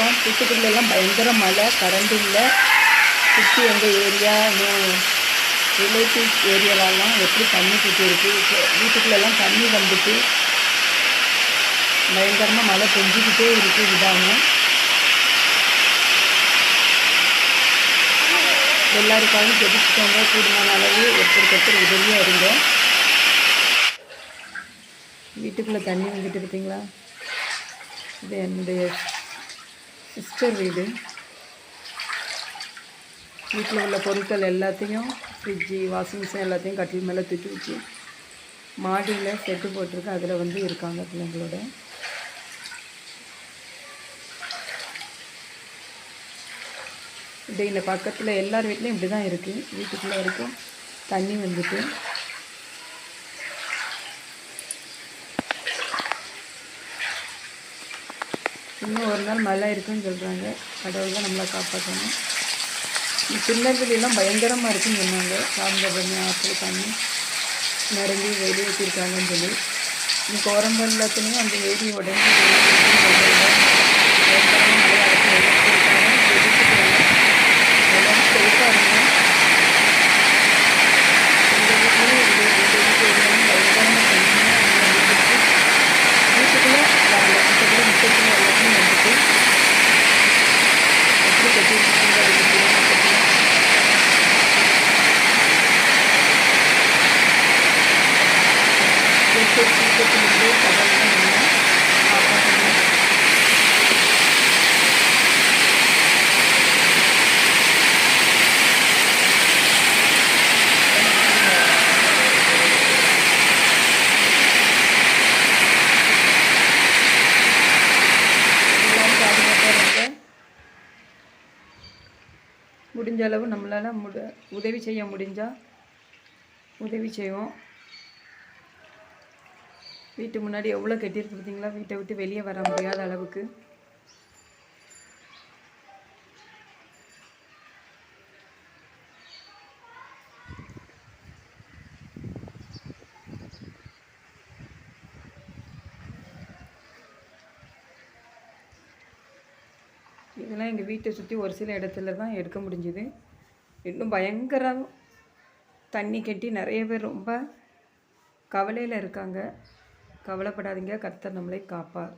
வணக்கம். தூத்துக்குடியிலலாம் பயங்கர மழை கரண்ட் இல்லை. சுற்றி எங்கள் ஏரியா ரிலேட்டிவ் ஏரியாலலாம் எப்படி தண்ணி சுற்றி இருக்குது வீட்டுக்குள்ளெல்லாம் தண்ணி வந்துட்டு பயங்கரமாக மழை பெஞ்சிக்கிட்டே இருக்குது விடாமல் எல்லாருக்காகவும் ஜெபிச்சுக்கோங்க கூடுமான அளவு ஒருத்தருக்கொருத்தர் உதவியாக இருங்க. வீட்டுக்குள்ளே தண்ணி வந்துட்டு இருக்கீங்களா? இது என்னுடைய சிஸ்டர் வீடு. வீட்டில் உள்ள பொருட்கள் எல்லாத்தையும் ஃப்ரிட்ஜு வாஷிங் மிஷின் எல்லாத்தையும் கட்டில் மேலே தூக்கி வச்சு மாடியில் செட்டு போட்டிருக்கு. அதில் வந்து இருக்காங்க பிள்ளைங்களோட. இது இந்த பக்கத்தில் எல்லார் வீட்லேயும் இப்படி தான் இருக்குது வீட்டுக்குள்ளே வரைக்கும் தண்ணி வந்துட்டு இன்னும் ஒரு நாள் மழை இருக்குன்னு சொல்கிறாங்க கடவுள் தான் நம்மளை காப்பாற்றணும். திருநெல்வேலியெல்லாம் பயங்கரமாக இருக்குன்னு சொன்னாங்க. சாந்தபரணி ஆற்றுல தண்ணி நிரம்பி வெளியேற்றிருக்காங்கன்னு சொல்லி. இன்னைக்கு கோரம்பள்ளத்துலேயும் அந்த ஏரி உடஞ்சி பயங்கரமாக மழை அடைச்சி வெளியேற்றிருக்காங்க எதிர்த்துக்கிறாங்க எல்லாரும் சேஃபாக இருங்க எங்கள் வீட்லேயும் இது எங்கள் வீட்டு ஏரியாவும் பயங்கரமாக தண்ணியாக வந்துட்டு வீட்டுக்குள்ளே வரல வீட்டுக்குள்ளே முட்டத்துக்குள்ளே எல்லாத்தையும் வந்துட்டு எப்படி கட்டி வச்சுருக்கீங்க அதுக்கு தெரியாமல் கட்டலாம் சீக்கிரத்திலிருந்து கடல் தான் முடிஞ்ச அளவு நம்மளால் முட உதவி செய்ய முடிஞ்சால் உதவி செய்வோம். வீட்டு முன்னாடி எவ்வளோ கட்டியிருக்கு பார்த்தீங்களா வீட்டை விட்டு வெளியே வர முடியாத அளவுக்கு. இதெல்லாம் எங்கள் வீட்டை சுற்றி ஒரு சில இடத்துல தான் எடுக்க முடிஞ்சுது. இன்னும் பயங்கர தண்ணி கட்டி நிறைய பேர் ரொம்ப கவலையில் இருக்காங்க. கவலைப்படாதீங்க. கர்த்தர் நம்மளை காப்பார்